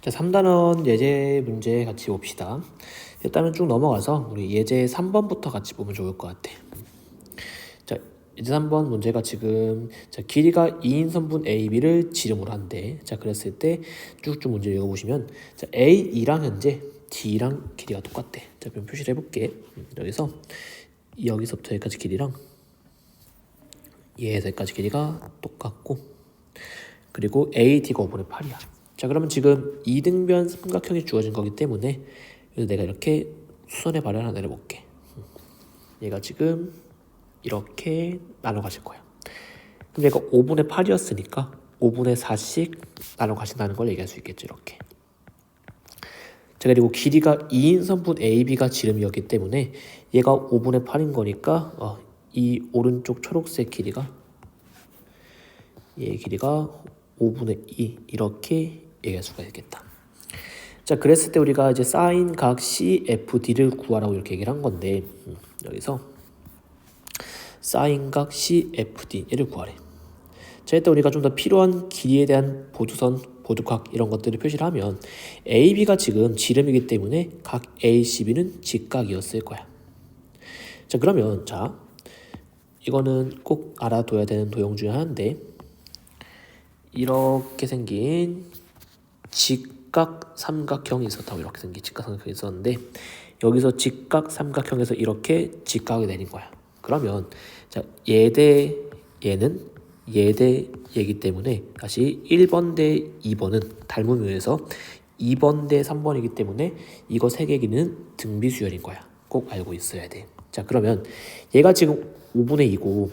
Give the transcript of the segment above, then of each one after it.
자, 3단원 예제 문제 같이 봅시다. 일단은 쭉 넘어가서 우리 예제 3번부터 같이 보면 좋을 것 같아. 자, 예제 3번 문제가 지금 자, 길이가 2인 선분 AB를 지름으로 한대. 자, 그랬을 때 쭉쭉 문제 읽어보시면 자, A2랑 현재 D랑 길이가 똑같대. 자, 그럼 표시를 해볼게. 음, 여기서 여기서부터 여기까지 길이랑 얘에서 여기까지 길이가 똑같고 그리고 AD가 5분의 8이야. 자 그러면 지금 이등변 삼각형이 주어진 거기 때문에 그래서 내가 이렇게 수선의 발을 하나 내려볼게. 음. 얘가 지금 이렇게 나눠 가실 거야. 그럼 얘가 5분의 8이었으니까 5분의 4씩 나눠 가신다는 걸 얘기할 수 있겠죠 이렇게. 자 그리고 길이가 2인 선분 AB가 지름이었기 때문에 얘가 5분의 8인 거니까 어, 이 오른쪽 초록색 길이가 얘 길이가 5분의 2 이렇게 얘기할 수가 있겠다. 자, 그랬을 때 우리가 이제 사인 각 CFD를 구하라고 이렇게 얘기를 한 건데 음, 여기서 사인 각 CFD를 구하래. 자, 일단 우리가 좀 더 필요한 길이에 대한 보조선, 보조각 이런 것들을 표시를 하면 AB가 지금 지름이기 때문에 각 ACB는 직각이었을 거야. 자, 그러면 자 이거는 꼭 알아둬야 되는 도형 중에 하나인데 이렇게 생긴 직각 삼각형이 있었다고 이렇게 생긴 직각 삼각형이 있었는데 여기서 직각 삼각형에서 이렇게 직각이 내린 거야. 그러면 자 얘 대 얘는 얘 대 얘기 때문에 다시 1번 대 2번은 닮은 의에서 2번 대 3번이기 때문에 이거 세개 길이는 등비수열인 거야. 꼭 알고 있어야 돼. 자 그러면 얘가 지금 5분의 2고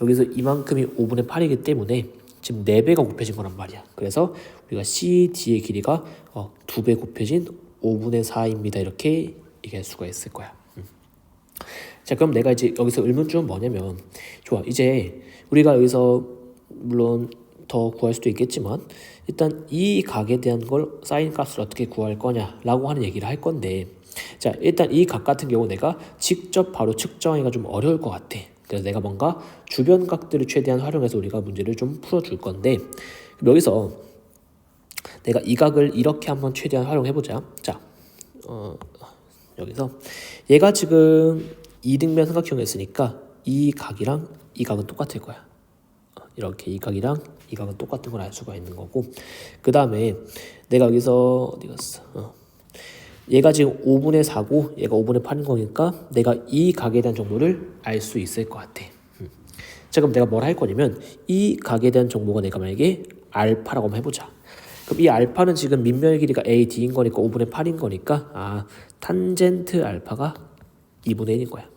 여기서 이만큼이 5분의 8이기 때문에 지금 4배가 곱해진 거란 말이야. 그래서 우리가 CD의 길이가 어, 2배 곱해진 5분의 4입니다. 이렇게 얘기할 수가 있을 거야. 음. 자 그럼 내가 이제 여기서 의문점은 뭐냐면 좋아 이제 우리가 여기서 물론 더 구할 수도 있겠지만 일단 이 각에 대한 걸 사인 값을 어떻게 구할 거냐라고 하는 얘기를 할 건데 자 일단 이 각 같은 경우 내가 직접 바로 측정하기가 좀 어려울 것 같아 그래서 내가 뭔가 주변 각들을 최대한 활용해서 우리가 문제를 좀 풀어줄 건데 여기서 내가 이 각을 이렇게 한번 최대한 활용해 보자 자 어, 여기서 얘가 지금 이등변 삼각형이었으니까 이 각이랑 이 각은 똑같을 거야 어, 이렇게 이 각이랑 이 각은 똑같은 걸 알 수가 있는 거고 그 다음에 내가 여기서 어디 갔어 어. 얘가 지금 5분의 4고 얘가 5분의 8인 거니까 내가 이 각에 대한 정보를 알 수 있을 것 같아 음. 자 내가 뭘 할 거냐면 이 각에 대한 정보가 내가 만약에 알파라고 한번 해보자 그럼 이 알파는 지금 밑면의 길이가 AD인 거니까 5분의 8인 거니까 아 탄젠트 알파가 2분의 1인 거야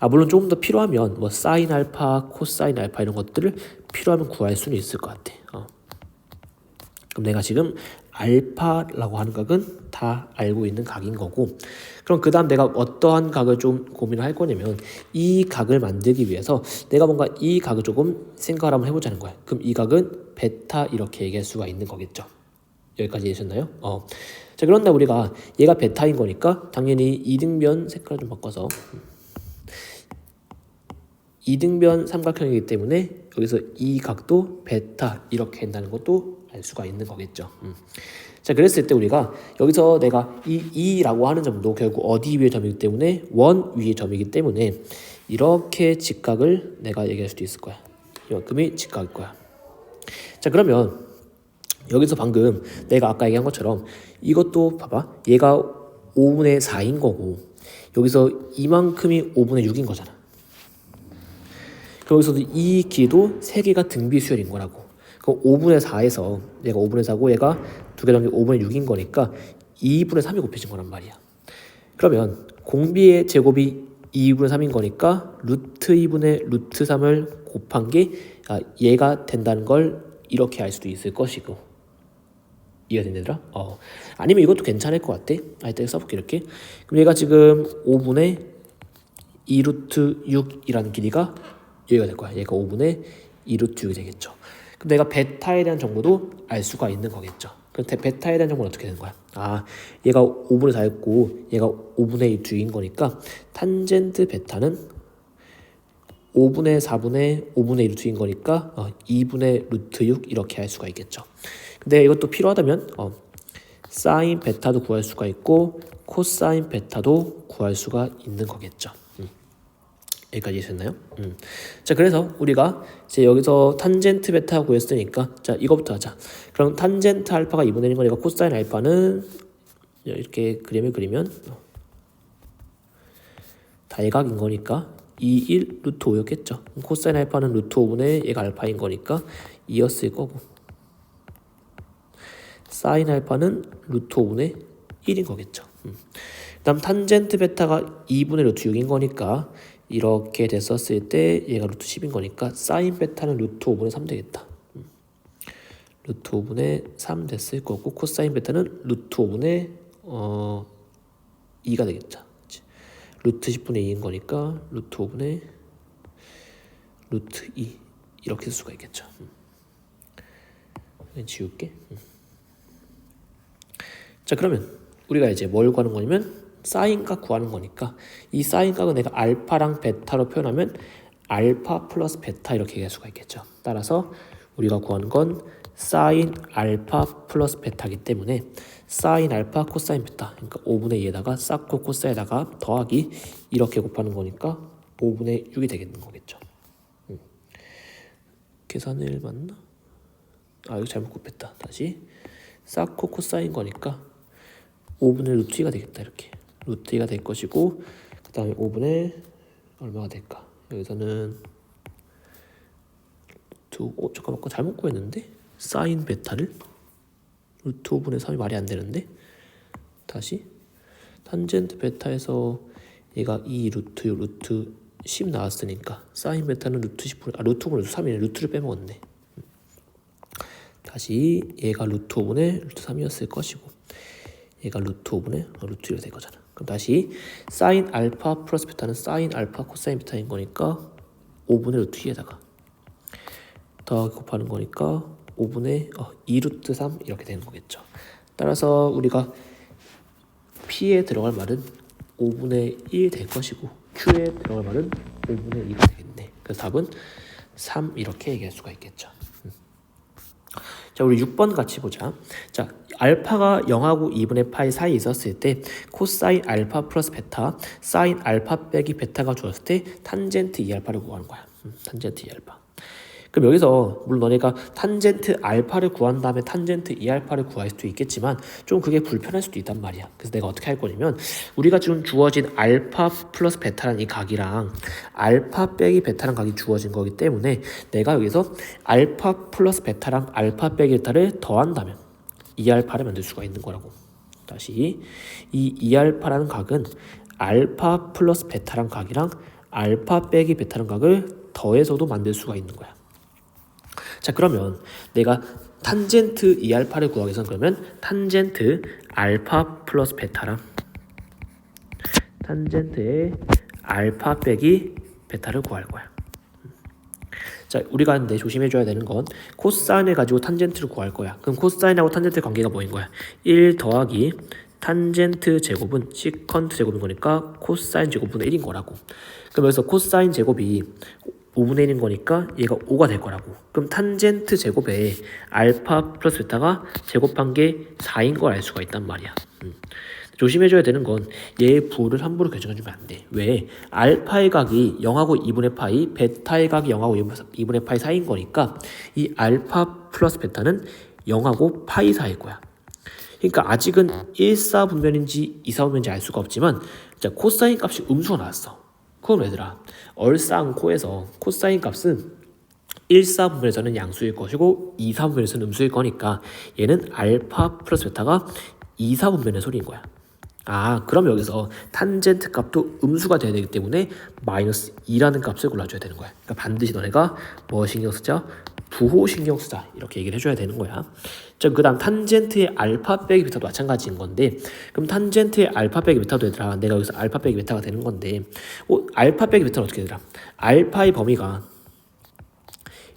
아 물론 조금 더 필요하면 뭐 사인 알파, 코사인 알파 이런 것들을 필요하면 구할 수는 있을 것 같아. 어. 그럼 내가 지금 알파라고 하는 각은 다 알고 있는 각인 거고 그럼 그 다음 내가 어떠한 각을 좀 고민을 할 거냐면 이 각을 만들기 위해서 내가 뭔가 이 각을 조금 생각을 한번 해보자는 거야 그럼 이 각은 베타 이렇게 얘기할 수가 있는 거겠죠 여기까지 이해하셨나요? 어. 자 그런데 우리가 얘가 베타인 거니까 당연히 이등변 색깔 좀 바꿔서 이등변 삼각형이기 때문에 여기서 이 각도 베타 이렇게 한다는 것도 알 수가 있는 거겠죠. 음. 자 그랬을 때 우리가 여기서 내가 이 2라고 하는 점도 결국 어디 위의 점이기 때문에 원 위의 점이기 때문에 이렇게 직각을 내가 얘기할 수도 있을 거야. 이만큼이 직각일 거야. 자 그러면 여기서 방금 내가 아까 얘기한 것처럼 이것도 봐봐 얘가 5분의 4인 거고 여기서 이만큼이 5분의 6인 거잖아. 여기서도 이 길이도 세 개가 등비 수열인 거라고. 그럼 5분의 4에서 얘가 5분의 4고 얘가 두 개 더하기 5분의 6인 거니까 2분의 3이 곱해진 거란 말이야. 그러면 공비의 제곱이 2분의 3인 거니까 루트 2분의 루트 3을 곱한 게 아, 얘가 된다는 걸 이렇게 알 수도 있을 것이고 이해가 되더라? 어. 아니면 이것도 괜찮을 것 같아. 아, 일단 써볼게 이렇게. 그럼 얘가 지금 5분의 2루트 6이라는 길이가 여기가 될 거야. 얘가 5분의 2루트 6이 되겠죠. 내가 베타에 대한 정보도 알 수가 있는 거겠죠. 그럼 베타에 대한 정보는 어떻게 되는 거야? 아, 얘가 5분의 4였고 얘가 5분의 2인 거니까 탄젠트 베타는 5분의 4분의 5분의 1루트인 거니까 어, 2분의 루트 6 이렇게 할 수가 있겠죠. 근데 이것도 필요하다면 어, 사인 베타도 구할 수가 있고 코사인 베타도 구할 수가 있는 거겠죠. 음. 여기까지 되셨나요? 음. 자 그래서 우리가 이제 여기서 탄젠트 베타 구했으니까 자 이거부터 하자. 그럼 탄젠트 알파가 2분의 1인 거니까 코사인 알파는 이렇게 그림을 그리면 달각인 거니까 2, 1 루트 5였겠죠. 코사인 알파는 루트 5분의 얘가 알파인 거니까 2였을 거고 사인 알파는 루트 5분의 1인 거겠죠. 음. 그 다음 탄젠트 베타가 2분의 루트 6인 거니까 이렇게 됐었을 때 얘가 루트 10인 거니까 사인 베타는 루트 5분의 3 되겠다. 음. 루트 5분의 3 됐을 거고 코사인 베타는 루트 5분의 어 2가 되겠죠. 그치? 루트 10분의 2인 거니까 루트 5분의 루트 2 이렇게 쓸 수가 있겠죠. 음. 지울게. 음. 자 그러면 우리가 이제 뭘 구하는 거냐면 사인각 구하는 거니까 이 사인각은 내가 알파랑 베타로 표현하면 알파 플러스 베타 이렇게 얘기할 수가 있겠죠. 따라서 우리가 구하는 건 사인 알파 플러스 베타이기 때문에 사인 알파 코사인 베타 그러니까 5분의 2에다가 쌓고 코사에다가 더하기 이렇게 곱하는 거니까 5분의 6이 되겠는 거겠죠. 음. 계산을 맞나? 아 이거 잘못 곱했다. 다시 쌓고 코사인 거니까 5분의 루트 2가 되겠다 이렇게 루트 2가 될 것이고 그 다음에 5분의 얼마가 될까? 여기서는 루트 어 잠깐만 잘못 구했는데? 사인 베타를? 루트 5분의 3이 말이 안 되는데? 다시. 탄젠트 베타에서 얘가 2 루트 6 루트 10 나왔으니까 사인 베타는 루트 10분의 아 루트 5분의 루트 3이네. 루트를 빼먹었네. 다시 얘가 루트 5분의 루트 3이었을 것이고 얘가 루트 5분의 루트 1이 될 거잖아. 그럼 다시 사인 알파 플러스 베타는 사인 알파 코사인 베타인 거니까 5분의 루트 2에다가 더하기 곱하는 거니까 5분의 어, 2 루트 3 이렇게 되는 거겠죠. 따라서 우리가 P에 들어갈 말은 5분의 1 될 것이고 Q에 들어갈 말은 5분의 2가 되겠네. 그래서 답은 3 이렇게 얘기할 수가 있겠죠. 음. 자, 우리 6번 같이 보자. 자, 알파가 0하고 2분의 파이 사이에 있었을 때 코사인 알파 플러스 베타, 사인 알파 빼기 베타가 주었을 때 탄젠트 2알파를 구하는 거야. 음, 탄젠트 2알파. 그럼 여기서 물론 너네가 탄젠트 알파를 구한 다음에 탄젠트 2알파를 구할 수도 있겠지만 좀 그게 불편할 수도 있단 말이야. 그래서 내가 어떻게 할 거냐면 우리가 지금 주어진 알파 플러스 베타라는 이 각이랑 알파 빼기 베타라는 각이 주어진 거기 때문에 내가 여기서 알파 플러스 베타랑 알파 빼기 베타를 더한다면 2알파를 만들 수가 있는 거라고. 다시 이 2알파라는 각은 알파 플러스 베타란 각이랑 알파 빼기 베타란 각을 더해서도 만들 수가 있는 거야. 자 그러면 내가 탄젠트 2알파를 구하기 위해서는 그러면 탄젠트 알파 플러스 베타랑 탄젠트의 알파 빼기 베타를 구할 거야. 자, 우리가 근데 조심해줘야 되는 건 코사인을 가지고 탄젠트를 구할 거야. 그럼 코사인하고 탄젠트 관계가 뭐인 거야? 1 더하기 탄젠트 제곱은 시컨트 제곱인 거니까 코사인 제곱분의 1인 거라고. 여기서 코사인 제곱이 5분의 1인 거니까 얘가 5가 될 거라고. 그럼 탄젠트 제곱에 알파 플러스 베타가 제곱한 게 4인 걸 알 수가 있단 말이야. 음. 조심해줘야 되는 건 얘의 부를 함부로 결정해주면 안 돼. 왜? 알파의 각이 0하고 2분의 파이, 베타의 각이 0하고 2분의 파이 사이인 거니까 이 알파 플러스 베타는 0하고 파이 사이일 거야. 그러니까 아직은 1사분면인지 2사분면인지 알 수가 없지만 자 코사인 값이 음수가 나왔어. 그럼 얘들아 얼쌍코에서 코사인 값은 1사분면에서는 양수일 것이고 2사분면에서는 음수일 거니까 얘는 알파 플러스 베타가 2사분면의 소리인 거야. 아 그럼 여기서 탄젠트 값도 음수가 돼야 되기 때문에 마이너스 2라는 값을 골라줘야 되는 거야. 그러니까 반드시 너네가 뭐 신경 쓰자? 부호 신경 쓰자. 이렇게 얘기를 해줘야 되는 거야. 자 그 다음 탄젠트의 알파 빼기 베타도 마찬가지인 건데 그럼 탄젠트의 알파 빼기 베타도 얘들아 내가 여기서 알파 빼기 베타가 되는 건데 어, 알파 빼기 베타는 어떻게 되더라? 알파의 범위가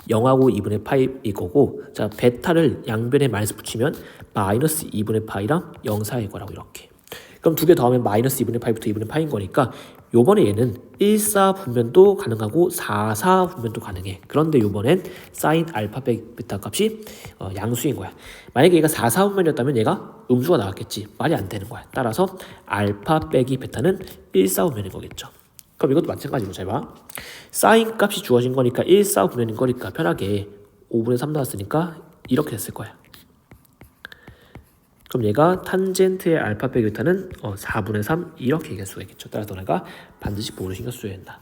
0하고 2분의 파이일 거고 자 베타를 양변에 마이너스 붙이면 마이너스 2분의 파이랑 0 사이일 거라고 이렇게 그럼 두 개 더하면 마이너스 2분의 파이부터 2분의 파인 거니까 요번에 얘는 1사 분면도 가능하고 4사 분면도 가능해. 그런데 요번엔 사인 알파 빼기 베타 값이 어, 양수인 거야. 만약에 얘가 4사 분면이었다면 얘가 음수가 나왔겠지. 말이 안 되는 거야. 따라서 알파 빼기 베타는 1사 분면인 거겠죠. 그럼 이것도 마찬가지로 잘 봐. 사인 값이 주어진 거니까 1사 분면인 거니까 편하게 5분의 3 나왔으니까 이렇게 됐을 거야. 그럼 얘가 탄젠트의 알파 빼기 베타는 어, 4분의 3 이렇게 얘기할 수가 있겠죠. 따라서 너네가 반드시 보는 신경 써야 된다.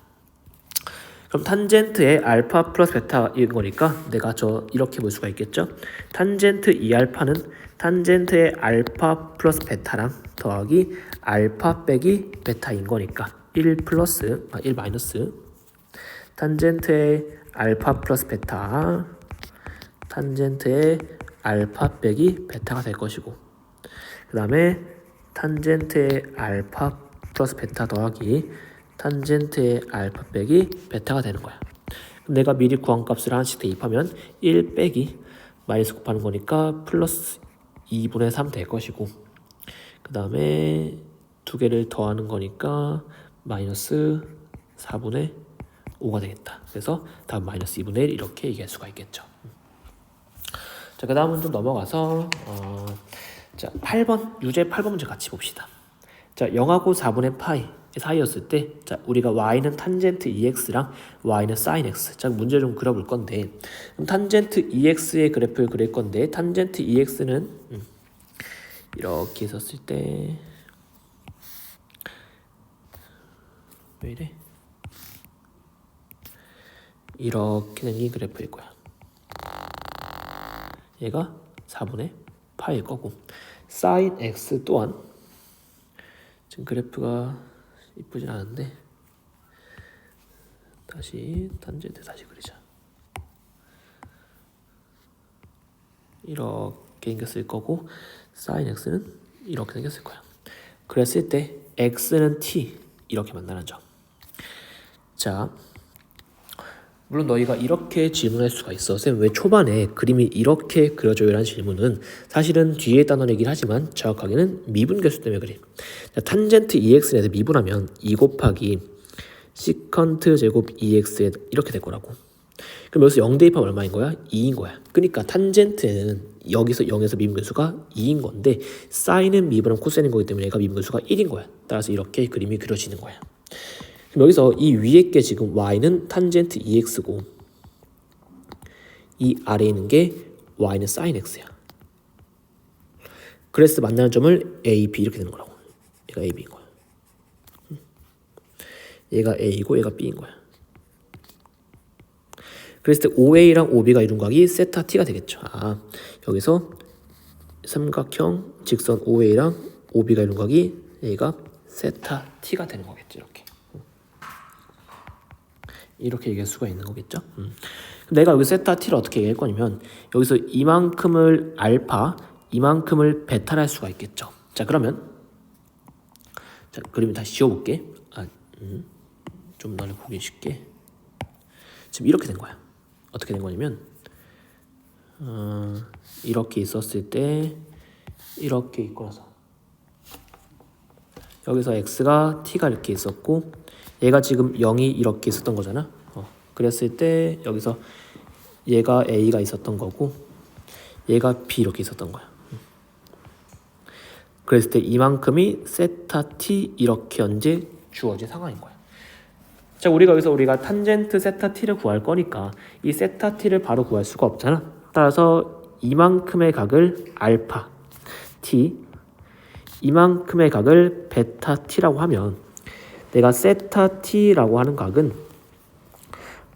그럼 탄젠트의 알파 플러스 베타인 거니까 내가 저 이렇게 볼 수가 있겠죠. 탄젠트 2알파는 탄젠트의 알파 플러스 베타랑 더하기 알파 빼기 베타인 거니까 1 플러스 아, 1 마이너스 탄젠트의 알파 플러스 베타 탄젠트의 알파 빼기 베타가 될 것이고 그 다음에 탄젠트의 알파 플러스 베타 더하기 탄젠트의 알파 빼기 베타가 되는 거야. 내가 미리 구한 값을 하나씩 대입하면 1 빼기 마이너스 곱하는 거니까 플러스 2분의 3 될 것이고 그 다음에 두 개를 더하는 거니까 마이너스 4분의 5가 되겠다. 그래서 다음 마이너스 2분의 1 이렇게 얘기할 수가 있겠죠. 자, 그 다음은 좀 넘어가서 어, 자, 8번 유제 8번 문제 같이 봅시다. 자, 0하고 4분의 파이 사이였을 때, 자, 우리가 y는 탄젠트 2x랑 y는 sin x. 자, 문제 좀 그려볼 건데, 그럼 탄젠트 2x의 그래프를 그릴 건데, 탄젠트 2x는 음, 이렇게 있었을 때, 왜 이래? 이렇게 생긴 그래프일 거야. 얘가 4분의 파일 거고 sin x 또한. 지금 그래프가 이쁘진 않은데. 다시 단제대 다시 그리자. 이렇게 생겼을 거고 sin x는 이렇게 생겼을 거야. 그랬을 때 x는 t 이렇게 만나는 점 자 물론 너희가 이렇게 질문할 수가 있어. 쌤, 왜 초반에 그림이 이렇게 그려져요? 라는 질문은 사실은 뒤에 얘기를 하지만 정확하게는 미분계수 때문에 그래. 자, 탄젠트 2x에 대해서 미분하면 2 곱하기 시컨트 제곱 2x에 이렇게 될 거라고. 그럼 여기서 0 대입하면 얼마인 거야? 2인 거야. 그러니까 탄젠트는 여기서 0에서 미분계수가 2인 건데 사인은 미분하면 코사인인 거기 때문에 얘가 미분계수가 1인 거야. 따라서 이렇게 그림이 그려지는 거야. 그럼 여기서 이 위에 게 지금 y는 탄젠트 2x고 이 아래에 있는 게 y는 sin x야. 그래서 만나는 점을 a, b 이렇게 되는 거라고. 얘가 a, b인 거야. 얘가 a이고 얘가 b인 거야. 그랬을 때 OA랑 OB가 이룬 각이 세타 t가 되겠죠. 아, 여기서 삼각형 직선 OA랑 OB가 이룬 각이 얘가 세타 t가 되는 거겠죠. 이렇게. 이렇게 얘기할 수가 있는 거겠죠. 음. 내가 여기 세타 t를 어떻게 얘기할 거냐면 여기서 이만큼을 알파, 이만큼을 베타를 할 수가 있겠죠. 자 그러면 자 그림을 다시 지워볼게. 아, 음. 좀 너네 보기 쉽게. 지금 이렇게 된 거야. 어떻게 된 거냐면 어, 이렇게 있었을 때 이렇게 있고 나서 여기서 x가 t가 이렇게 있었고 얘가 지금 0이 이렇게 있었던 거잖아. 어, 그랬을 때 여기서 얘가 A가 있었던 거고 얘가 B 이렇게 있었던 거야. 그랬을 때 이만큼이 세타 T 이렇게 언제 주어진 상황인 거야. 자, 우리가 여기서 우리가 탄젠트 세타 T를 구할 거니까 이 세타 T를 바로 구할 수가 없잖아. 따라서 이만큼의 각을 알파 T 이만큼의 각을 베타 T라고 하면 내가 세타 t라고 하는 각은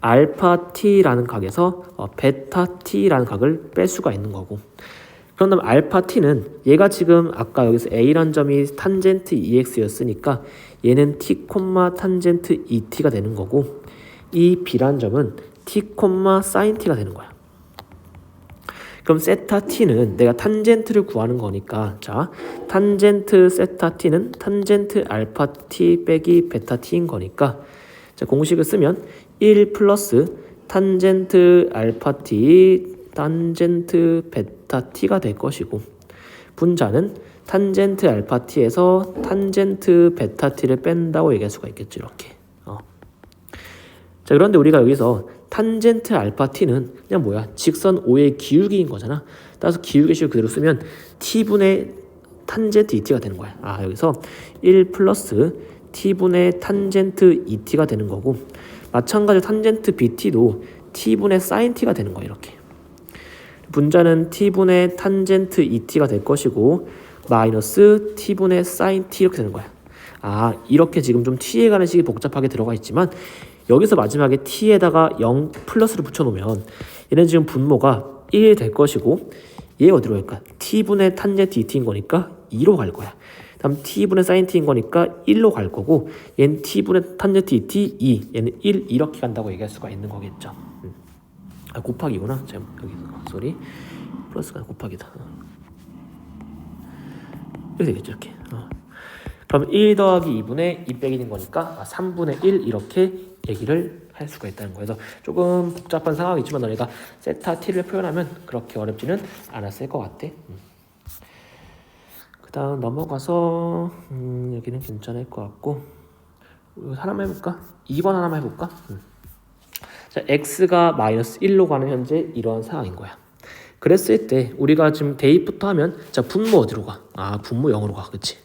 알파 t라는 각에서 어, 베타 t라는 각을 뺄 수가 있는 거고 그런 다음 알파 t는 얘가 지금 아까 여기서 a란 점이 탄젠트 2x였으니까 얘는 t 탄젠트 2t가 되는 거고 이 b란 점은 t 사인 t가 되는 거야. 그럼 세타 t는 내가 탄젠트를 구하는 거니까 자 탄젠트 세타 t는 탄젠트 알파 t 빼기 베타 t인 거니까 자 공식을 쓰면 1 플러스 탄젠트 알파 t 탄젠트 베타 t가 될 것이고 분자는 탄젠트 알파 t에서 탄젠트 베타 t를 뺀다고 얘기할 수가 있겠죠. 이렇게. 어. 자 그런데 우리가 여기서 탄젠트 알파 t는 그냥 뭐야 직선 O의 기울기인 거잖아. 따라서 기울기식을 그대로 쓰면 t분의 탄젠트 et가 되는 거야. 아 여기서 1 플러스 t분의 탄젠트 et가 되는 거고 마찬가지로 탄젠트 bt도 t분의 sin t가 되는 거야 이렇게. 분자는 t분의 탄젠트 et가 될 것이고 마이너스 t분의 sin t 이렇게 되는 거야. 아 이렇게 지금 좀 t에 가는 식이 복잡하게 들어가 있지만 여기서 마지막에 t에다가 0 플러스를 붙여놓으면 얘는 지금 분모가 1이 될 것이고 얘 어디로 갈까? t분의 탄젠트 et인 거니까 2로 갈 거야. 다음 t분의 sin t인 거니까 1로 갈 거고 얘는 t분의 탄젠트 et 2 얘는 1 이렇게 간다고 얘기할 수가 있는 거겠죠. 음. 아 곱하기구나. 자 여기 소리 플러스가 곱하기다. 어. 이렇게 되겠죠 이렇게. 어. 그럼 1 더하기 2분의 2 빼기 는 거니까 아, 3분의 1 이렇게 얘기를 할 수가 있다는 거예요. 그래서 조금 복잡한 상황이지만 너네가 세타 t를 표현하면 그렇게 어렵지는 않았을 것 같아. 음. 그 다음 넘어가서 음, 여기는 괜찮을 것 같고 하나만 해볼까? 2번 하나만 해볼까? 음. 자, x가 마이너스 1로 가는 현재 이러한 상황인 거야. 그랬을 때 우리가 지금 대입부터 하면 자 분모 어디로 가? 아 분모 0으로 가, 그렇지?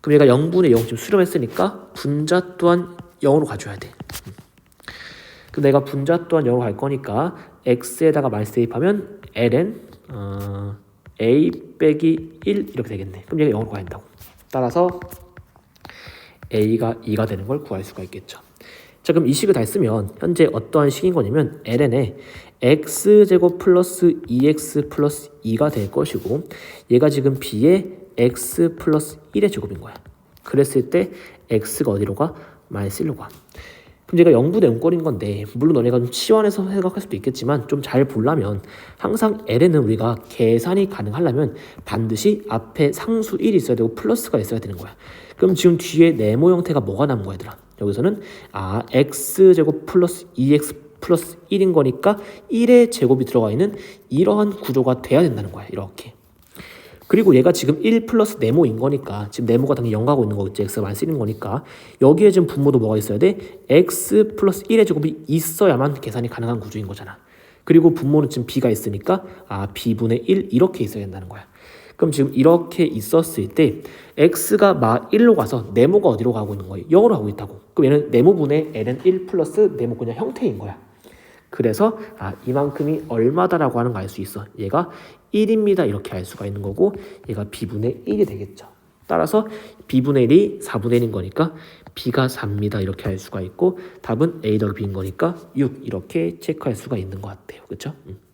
그럼 얘가 0분의 0 지금 수렴했으니까 분자 또한 0으로 가줘야 돼. 음. 그럼 내가 분자 또한 0으로 갈 거니까 x에다가 마이너스 대입하면 ln 어, a 빼기 1 이렇게 되겠네. 그럼 얘가 0으로 가야 된다고. 따라서 a가 2가 되는 걸 구할 수가 있겠죠. 자 그럼 이 식을 다 쓰면 현재 어떠한 식인 거냐면 ln에 x제곱 플러스 2x 플러스 2가 될 것이고 얘가 지금 b의 x 플러스 1의 제곱인 거야. 그랬을 때 x가 어디로 가? 마이너스 1로 가. 그럼 얘가 0분의 0꼴인 건데 물론 너네가 좀 치환해서 생각할 수도 있겠지만 좀 잘 보려면 항상 ln은 우리가 계산이 가능하려면 반드시 앞에 상수 1이 있어야 되고 플러스가 있어야 되는 거야. 그럼 지금 뒤에 네모 형태가 뭐가 남은 거야 얘들아? 여기서는 아 x제곱 플러스 2x 플러스 1인 거니까 1의 제곱이 들어가 있는 이러한 구조가 돼야 된다는 거야 이렇게 그리고 얘가 지금 1 플러스 네모인 거니까 지금 네모가 당연히 0 가고 있는 거겠지 x가 많이 쓰는 거니까 여기에 지금 분모도 뭐가 있어야 돼? x 플러스 1의 제곱이 있어야만 계산이 가능한 구조인 거잖아 그리고 분모는 지금 b가 있으니까 아 b분의 1 이렇게 있어야 된다는 거야 그럼 지금 이렇게 있었을 때 x가 마 1로 가서 네모가 어디로 가고 있는 거예요? 0으로 가고 있다고. 그럼 얘는 네모분의 l은 1 플러스 네모 그냥 형태인 거야. 그래서 아 이만큼이 얼마다라고 하는 거 알 수 있어. 얘가 1입니다 이렇게 알 수가 있는 거고 얘가 b분의 1이 되겠죠. 따라서 b분의 1이 4분의 1인 거니까 b가 4입니다 이렇게 알 수가 있고 답은 a 더하기 b인 거니까 6 이렇게 체크할 수가 있는 것 같아요. 그렇죠? 음.